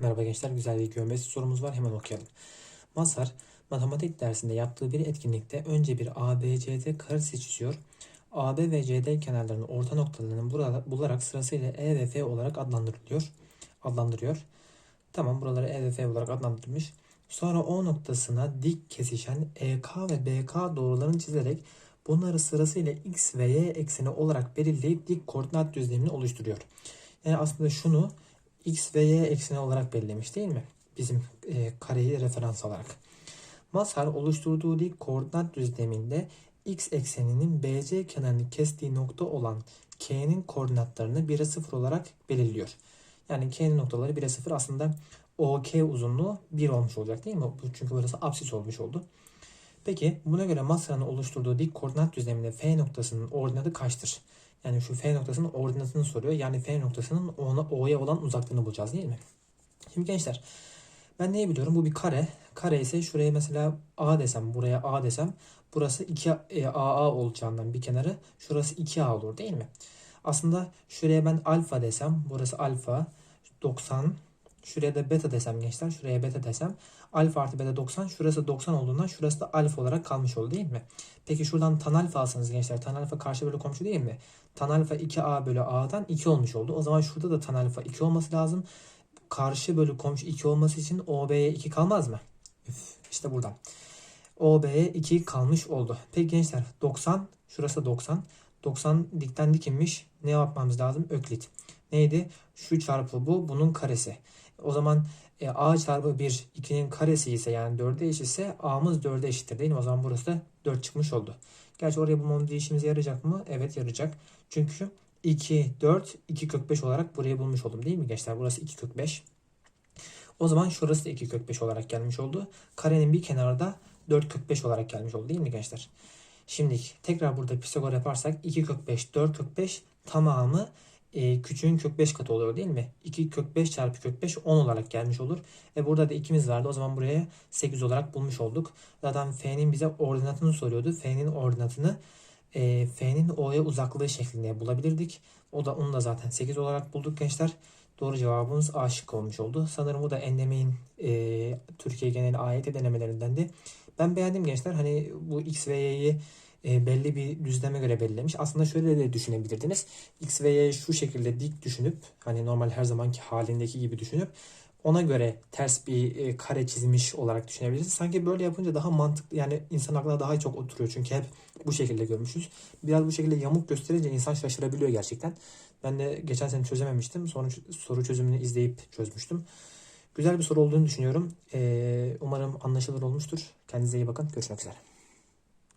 Merhaba gençler, güzel bir geometri sorumuz var. Hemen okuyalım. Mazhar, matematik dersinde yaptığı bir etkinlikte önce bir ABCD karesi çiziyor. AB ve CD kenarlarının orta noktalarını bularak sırasıyla E ve F olarak adlandırılıyor. Adlandırıyor. Tamam, buraları E ve F olarak adlandırmış. Sonra O noktasına dik kesişen EK ve BK doğrularını çizerek bunları sırasıyla X ve Y ekseni olarak belirleyip dik koordinat düzlemini oluşturuyor. Yani aslında şunu x ve y ekseni olarak belirlemiş değil mi? Bizim e, kareyi referans alarak. Mazhar oluşturduğu dik koordinat düzleminde x ekseninin BC kenarını kestiği nokta olan K'nin koordinatlarını 1'e 0 olarak belirliyor. Yani K'nin noktaları 1'e 0 aslında OK uzunluğu 1 olmuş olacak değil mi? Çünkü burası apsis olmuş oldu. Peki buna göre Mazhar'ın oluşturduğu dik koordinat düzleminde F noktasının ordinatı kaçtır? Yani şu F noktasının ordinatını soruyor. Yani F noktasının ona, O'ya olan uzaklığını bulacağız değil mi? Şimdi gençler ben neyi biliyorum? Bu bir kare. Kare ise şuraya mesela A desem, buraya A desem burası 2 e, olacağından bir kenarı şurası 2A olur değil mi? Aslında şuraya ben alfa desem, burası alfa 90 Şuraya da beta desem gençler. Şuraya beta desem. Alfa artı beta 90. Şurası 90 olduğundan şurası da alfa olarak kalmış oldu değil mi? Peki şuradan tan alfa alsanız gençler. Tan alfa karşı bölü komşu değil mi? Tan alfa 2a bölü a'dan 2 olmuş oldu. O zaman şurada da tan alfa 2 olması lazım. Karşı bölü komşu 2 olması için OB'ye 2 kalmaz mı? Üf, işte buradan. OB'ye 2 kalmış oldu. Peki gençler 90 şurası 90. 90 dikten dikilmiş. Ne yapmamız lazım? Öklit. Neydi? Şu çarpı bu bunun karesi. O zaman e, a çarpı 1 2'nin karesi ise yani 4'e eşitse a'mız 4'e eşittir değil mi? O zaman burası da 4 çıkmış oldu. Gerçi oraya bulmamız işimize yarayacak mı? Evet yarayacak. Çünkü 2, 4, 2 kök 5 olarak burayı bulmuş oldum değil mi gençler? Burası 2 kök 5. O zaman şurası da 2 kök 5 olarak gelmiş oldu. Karenin bir kenarı da 4 kök 5 olarak gelmiş oldu değil mi gençler? Şimdi tekrar burada Pisagor yaparsak 2 kök 5, 4 kök 5 tamamı e, küçüğün kök 5 katı oluyor değil mi? 2 kök 5 çarpı kök 5 10 olarak gelmiş olur. E burada da ikimiz vardı. O zaman buraya 8 olarak bulmuş olduk. Zaten F'nin bize ordinatını soruyordu. F'nin ordinatını e, F'nin O'ya uzaklığı şeklinde bulabilirdik. O da onu da zaten 8 olarak bulduk gençler. Doğru cevabımız A şıkkı olmuş oldu. Sanırım bu da enlemeyin e, Türkiye geneli AYT denemelerindendi. Ben beğendim gençler. Hani bu X ve Y'yi e, belli bir düzleme göre belirlemiş. Aslında şöyle de düşünebilirdiniz. X ve Y şu şekilde dik düşünüp hani normal her zamanki halindeki gibi düşünüp ona göre ters bir e, kare çizmiş olarak düşünebilirsiniz. Sanki böyle yapınca daha mantıklı yani insan aklına daha çok oturuyor. Çünkü hep bu şekilde görmüşüz. Biraz bu şekilde yamuk gösterince insan şaşırabiliyor gerçekten. Ben de geçen sene çözememiştim. Sonuç, soru çözümünü izleyip çözmüştüm. Güzel bir soru olduğunu düşünüyorum. Ee, umarım anlaşılır olmuştur. Kendinize iyi bakın. Görüşmek üzere.